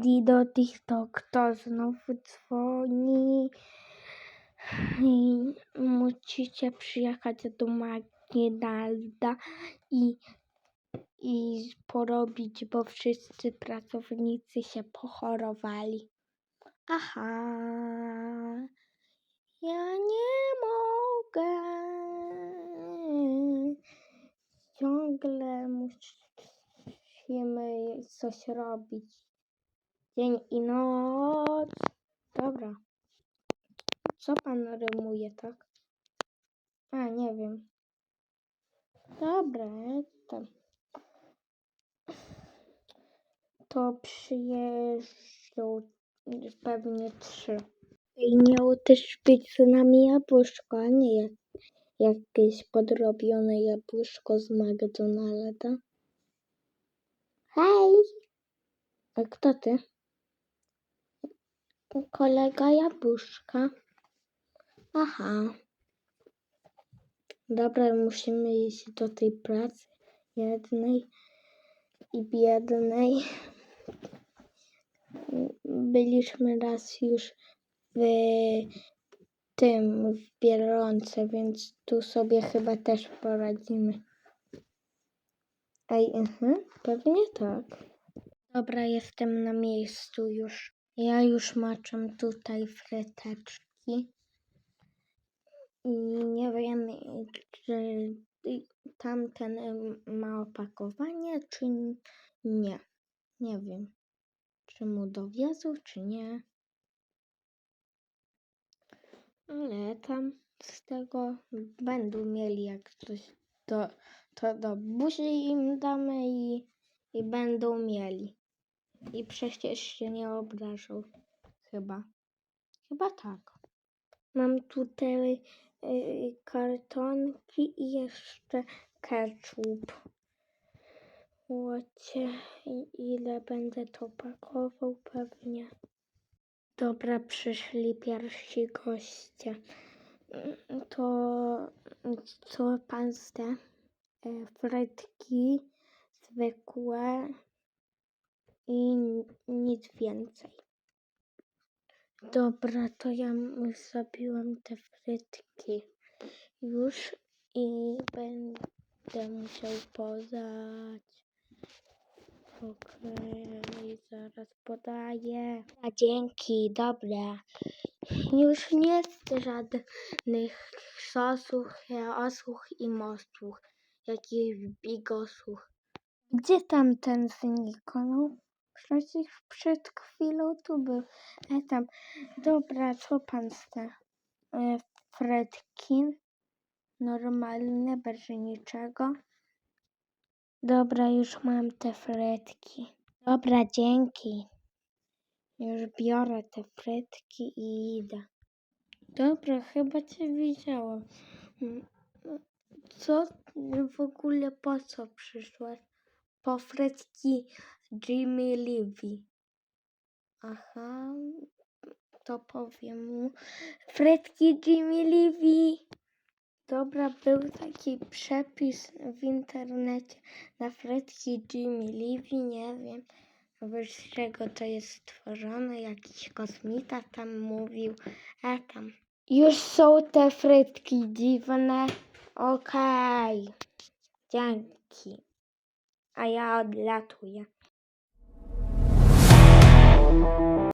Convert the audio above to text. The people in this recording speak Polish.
Dido TikTok, kto znowu dzwoni? I musicie przyjechać do McDonalda i, i porobić, bo wszyscy pracownicy się pochorowali. Aha, ja nie mogę. Ciągle musimy coś robić. Dzień i noc. Dobra. Co pan rymuje, tak? A, nie wiem. Dobra, to. To przyjeżdżą pewnie trzy. I miało też być z nami jabłuszko, a nie jak- jakieś podrobione jabłuszko z McDonalda. Hej! A kto ty? Kolega jabłuszka. Aha. Dobra, musimy iść do tej pracy jednej i biednej. Byliśmy raz już w tym, w Biedronce, więc tu sobie chyba też poradzimy. Ej, mhm, pewnie tak. Dobra, jestem na miejscu już. Ja już maczam tutaj fryteczki. I nie wiem, czy tamten ma opakowanie, czy nie. Nie wiem, czy mu dowiozą, czy nie. Ale tam z tego będą mieli jak coś, to do buzi im damy i, i będą mieli. I przecież się nie obrażą. Chyba. Chyba tak. Mam tutaj y, kartonki i jeszcze ketchup. Łocie, ile będę to pakował pewnie. Dobra, przyszli pierwsi goście. Mm, To co pan chce? E, Frytki zwykłe i nic więcej. Dobra, to ja zrobiłam te frytki już i będę musiał podać. Okej, zaraz podaję. A dzięki, dobra. Już nie chcę żadnych sosów, osłuch i mosłuch, jakichś bigosłuch. Gdzie tam ten zniknął? Przecież przed chwilą tu był. E tam. Dobra, co pan chce? E, frytki. Normalne, bez niczego. Dobra, już mam te frytki. Dobra, dzięki. Już biorę te frytki i idę. Dobra, chyba cię widziałam. Mm, Co w ogóle po co przyszłaś? Po frytki Jimmy Levy. Aha, to powiem mu. Frytki Jimmy Levy. Dobra, był taki przepis w internecie na frytki Jimmy Levy, nie wiem z czego to jest stworzone, jakiś kosmita tam mówił, a tam. Już są te frytki dziwne, okej, dzięki, a ja odlatuję.